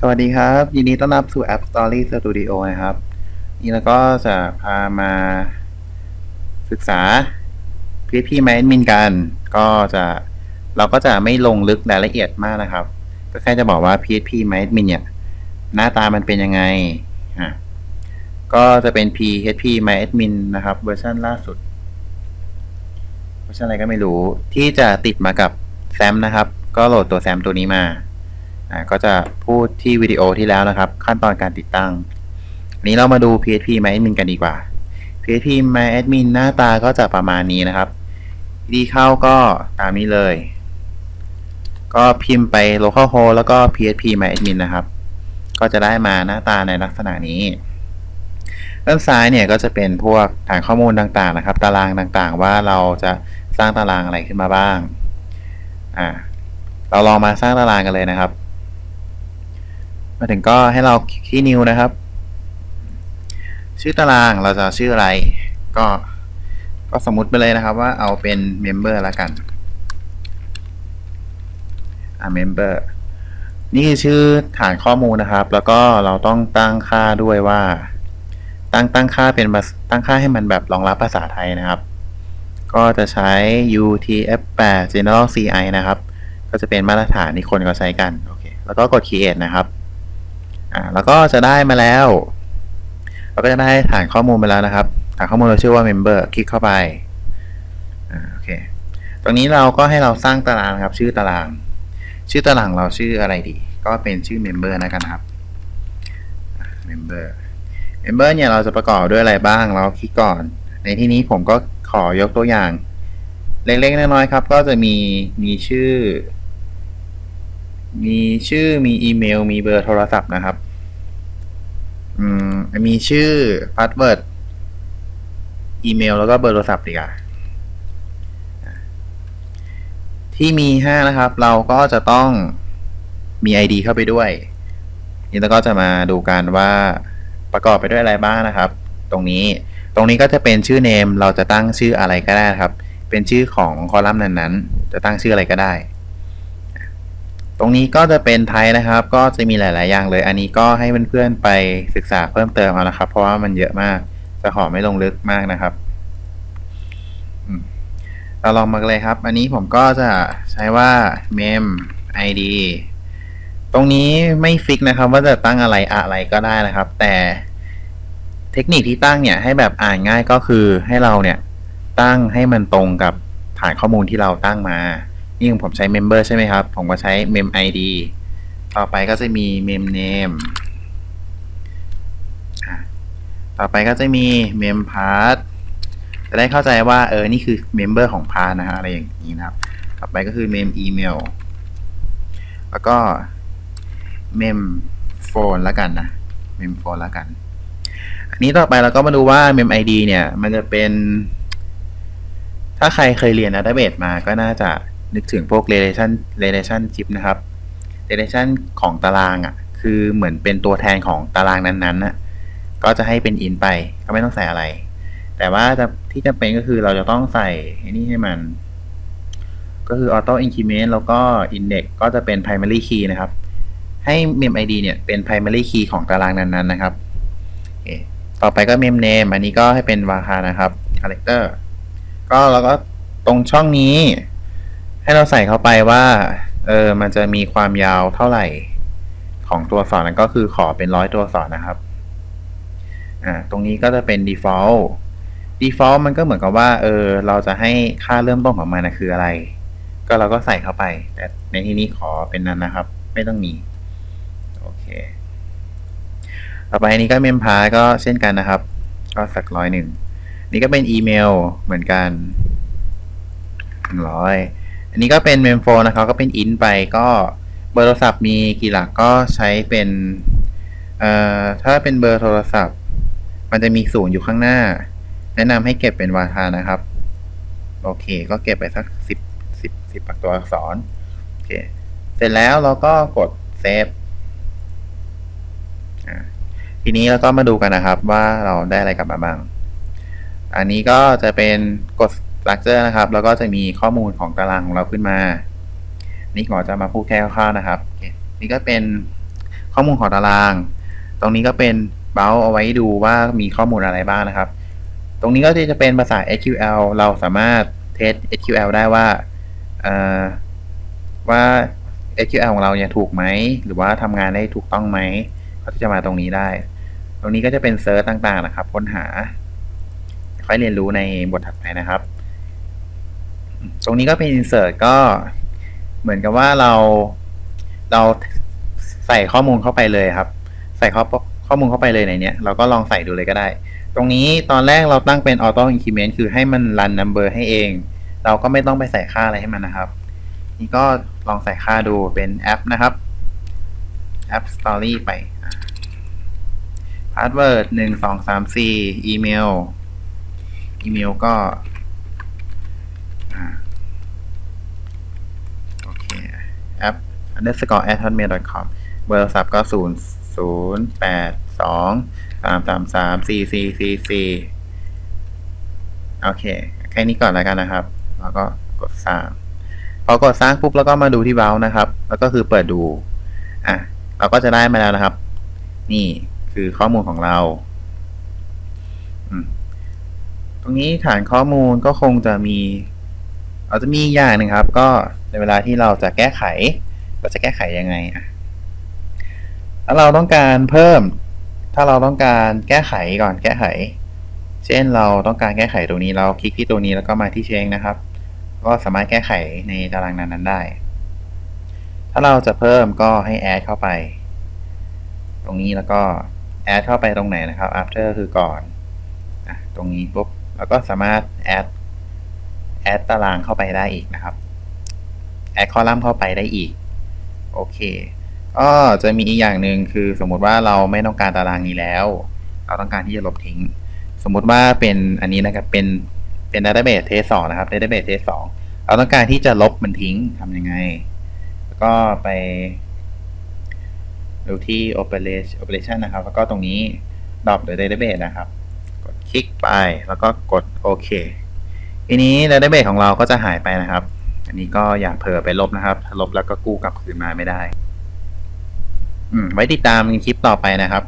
สวัสดีครับ ยินดีต้อนรับสู่ App Story Studio นะครับ นี่เราก็จะพามาศึกษา PHP MyAdmin กัน ก็จะเราก็จะไม่ลงลึกรายละเอียดมากนะครับ ก็แค่จะบอกว่า PHP MyAdmin เนี่ย หน้าตามันเป็นยังไงอะก็จะเป็น PHP MyAdmin นะครับ เวอร์ชันล่าสุด เวอร์ชันอะไรก็ไม่รู้ที่จะติดมากับแซมนะครับ ก็โหลดตัวแซมตัวนี้มาอ่า ก็จะพูดที่วิดีโอที่แล้วนะครับ ขั้นตอนการติดตั้งอันนี้เรามาดู PHP MyAdmin กันดีกว่า PHP MyAdmin หน้าตาก็จะประมาณนี้นะครับวิธีเข้าก็ตามนี้เลย ก็พิมพ์ไป localhost แล้วก็ PHP MyAdmin นะครับ ก็จะได้มาหน้าตาในลักษณะนี้ด้านซ้ายเนี่ยก็จะเป็นพวกฐานข้อมูลต่างๆนะครับ ตารางต่างๆ ว่าเราจะสร้างตารางอะไรขึ้นมาบ้าง อ่า เราลองมาสร้างตารางกันเลยนะครับ มาถึงก็ให้เราคลิกที่ new นะครับ ชื่อตารางเราจะชื่ออะไร ก็ก็สมมุติไปเลยนะครับว่าเอาเป็น member แล้วกัน อ่า member นี่คือชื่อฐานข้อมูลนะครับ แล้วก็เราต้องตั้งค่าด้วยว่า ตั้งตั้งค่าเป็นตั้งค่าให้มันแบบรองรับภาษาไทยนะครับ ก็จะใช้ UTF-8 General CI นะครับ ก็จะเป็นมาตรฐานที่คนเขาใช้กัน โอเค แล้วก็กด create นะครับ อ่าแล้วก็จะได้มาแล้ว เราก็จะได้ฐานข้อมูลมาแล้วนะครับ ฐานข้อมูลเราชื่อว่า member คลิกเข้าไปอ่าโอเคตรงนี้เราก็ให้เราสร้างตารางครับ ชื่อตาราง ชื่อตารางเราชื่ออะไรดี ก็เป็นชื่อ member นะครับ member member เนี่ยเราจะประกอบด้วยอะไรบ้าง เราคลิกก่อน ในที่นี้ผมก็ขอยกตัวอย่าง เล็กๆน้อยๆครับ ก็จะมีมีชื่อ มีชื่อมีอีเมล มีเบอร์โทรศัพท์นะครับ อืม มีชื่อพาสเวิร์ดอีเมล แล้วก็เบอร์โทรศัพท์ดีกว่าที่มีห้านะครับ เราก็จะต้องมี ID เข้าไปด้วยนี่เราก็จะมาดูกันว่าประกอบไปด้วยอะไรบ้างนะครับ ตรงนี้ตรงนี้ก็จะเป็นชื่อเนมเราจะตั้งชื่ออะไรก็ได้ครับ เป็นชื่อของคอลัมน์นั้นๆ จะตั้งชื่ออะไรก็ได้ ตรงนี้ก็จะเป็นไทยนะครับ ก็จะมีหลาย ๆ อย่างเลย อันนี้ก็ให้เพื่อน ๆ ไปศึกษาเพิ่มเติมเอานะครับ เพราะว่ามันเยอะมาก จะขอไม่ลงลึกมากนะครับเราลองมาเลยครับ อันนี้ผมก็จะใช้ว่า mem id ตรงนี้ไม่ฟิกนะครับ ว่าจะตั้งอะไรอะไรก็ได้นะครับ แต่เทคนิคที่ตั้งเนี่ยให้แบบอ่านง่ายก็คือให้เราเนี่ยตั้งให้มันตรงกับฐานข้อมูลที่เราตั้งมา นี่งผมใช้ member ใช่ไหมครับ ผมก็ใช้ mem id ต่อไปก็จะมี mem name ต่อไปก็จะมี mem path จะได้เข้าใจว่าเออ นี่คือ member ของ path นะฮะ อะไรอย่างนี้นะครับ ต่อไปก็คือ mem email แล้วก็ mem phone แล้วกันนะ mem phone แล้วกัน อันนี้ต่อไปเราก็มาดูว่า mem id เนี่ย มันจะเป็น ถ้าใครเคยเรียน database มาก็น่าจะ นึกถึงพวก relation relationship นะครับ relation ของตารางอะ่ะ คือเหมือนเป็นตัวแทนของตารางนั้นๆน่ะก็จะให้เป็น in ไปก็ไม่ต้องใส่อะไร แต่ว่าจะที่จำเป็นก็คือเราจะต้องใส่นี่ให้มัน ก็คือ auto increment แล้วก็ index ก็จะเป็น primary key นะครับ ให้ mem id เนี่ยเป็น primary key ของตารางนั้นๆนะครับโอเคต่อไปก็ mem name อันนี้ก็ให้เป็นวาคานะครับ character ก็เราก็ตรงช่องนี้ ให้เราใส่เข้าไปว่า เออ มันจะมีความยาวเท่าไหร่ของตัวสอักษรนั้นก็คือขอเป็นร้อยตัวสอักษรนะครับ อ่า ตรงนี้ก็จะเป็น default default มันก็เหมือนกับว่า เออ เราจะให้ค่าเริ่มต้นของมันนะคืออะไร ก็เราก็ใส่เข้าไป แต่ในที่นี้ขอเป็นนั้นนะครับ ไม่ต้องมี โอเค ต่อไปนนี้ก็เมมพาก็เช่นกันนะครับ ก็สักร้อยหนึ่ง นี่ก็เป็นอีเมลเหมือนกันหนึ่งร้อย อันนี้ก็เป็นเมมโฟนนะครับก็เป็นอินไปก็เบอร์โทรศัพท์มีกี่หลักก็ใช้เป็นเอ่อถ้าเป็นเบอร์โทรศัพท์ มันจะมีศูนย์อยู่ข้างหน้า แนะนำให้เก็บเป็นวาทานะครับ โอเค ก็เก็บไปสักสิบสิบสิบตัวอักษรโอเคเสร็จแล้วเราก็กดเซฟทีนี้เราก็มาดูกันนะครับว่าเราได้อะไรกลับมาบ้าง อันนี้ก็จะเป็นกด structure นะครับ แล้วก็จะมีข้อมูลของตารางของเราขึ้นมา นี่หมอจะมาพูดแค่คร่าวๆนะครับ นี่ก็เป็นข้อมูลของตาราง ตรงนี้ก็เป็นเบลเอาไว้ดูว่ามีข้อมูลอะไรบ้างนะครับ ตรงนี้ก็จะเป็นภาษา SQL เราสามารถเทส SQL ได้ว่าว่า SQL ของเราเนี่ยถูกไหม หรือว่าทำงานได้ถูกต้องไหมก็จะมาตรงนี้ได้ ตรงนี้ก็จะเป็นเซิร์ชต่างๆนะครับ ค้นหา ค่อยเรียนรู้ในบทถัดไปนะครับ ตรงนี้ก็เป็น insert ก็เหมือนกับว่าเราเราใส่ข้อมูลเข้าไปเลยครับ ใส่ข้อข้อมูลเข้าไปเลยในเนี้ยเราก็ลองใส่ดูเลยก็ได้ ตรงนี้ตอนแรกเราตั้งเป็น auto increment คือให้มัน run number ให้เอง เราก็ไม่ต้องไปใส่ค่าอะไรให้มันนะครับ นี่ก็ลองใส่ค่าดูเป็นแอปนะครับแอป story ไปพาสเวิร์ดหนึ่งสองสามสี่อีเมลอีเมลก็อ่าโอเค แอป underscore at hotmail com เบอร์โทรศัพท์ก็ศูนย์ศูนย์แปดสองสามสามสามสี่สี่สี่สี่โอเค แค่นี้ก่อนแล้วกันนะครับ แล้วก็กดสร้าง พอกดสร้างปุ๊บแล้วก็มาดูที่เบราว์นะครับ แล้วก็คือเปิดดู อะ เราก็จะได้มาแล้วนะครับ นี่คือข้อมูลของเรา ตรงนี้ฐานข้อมูลก็คงจะมีเราจะมีอย่างหนึ่งครับ ก็ในเวลาที่เราจะแก้ไข เราจะแก้ไขยังไงอะถ้าเราต้องการเพิ่ม ถ้าเราต้องการแก้ไขก่อนแก้ไข เช่นเราต้องการแก้ไขตรงนี้เราคลิกที่ตัวนี้แล้วก็มาที่เชงนะครับ ก็สามารถแก้ไขในตารางนั้นๆได้ ถ้าเราจะเพิ่มก็ให้ add เข้าไป ตรงนี้แล้วก็ add เข้าไปตรงไหนนะครับ after คือก่อนอตรงนี้ปุ๊บแล้วก็สามารถ add add ตารางเข้าไปได้อีกนะครับ add คอลัมน์เข้าไปได้อีก โอเค ก็จะมีอีกอย่างหนึ่งคือสมมุติว่าเราไม่ต้องการตารางนี้แล้ว เราต้องการที่จะลบทิ้ง สมมุติว่าเป็นอันนี้นะครับ เป็นเป็น database test 2นะครับ database test 2เราต้องการที่จะลบมันทิ้งทำยังไงก็ไปดูที่ operation operation นะครับ แล้วก็ตรงนี้ drop the database นะครับ กดคลิกไปแล้วก็กดโอเคทีนี้ database ของเราก็จะหายไปนะครับ อันนี้ก็อย่าเผลอไปลบนะครับถ้าลบแล้วก็กู้กลับคืนมาไม่ได้ อืม ไว้ติดตามคลิปต่อไปนะครับ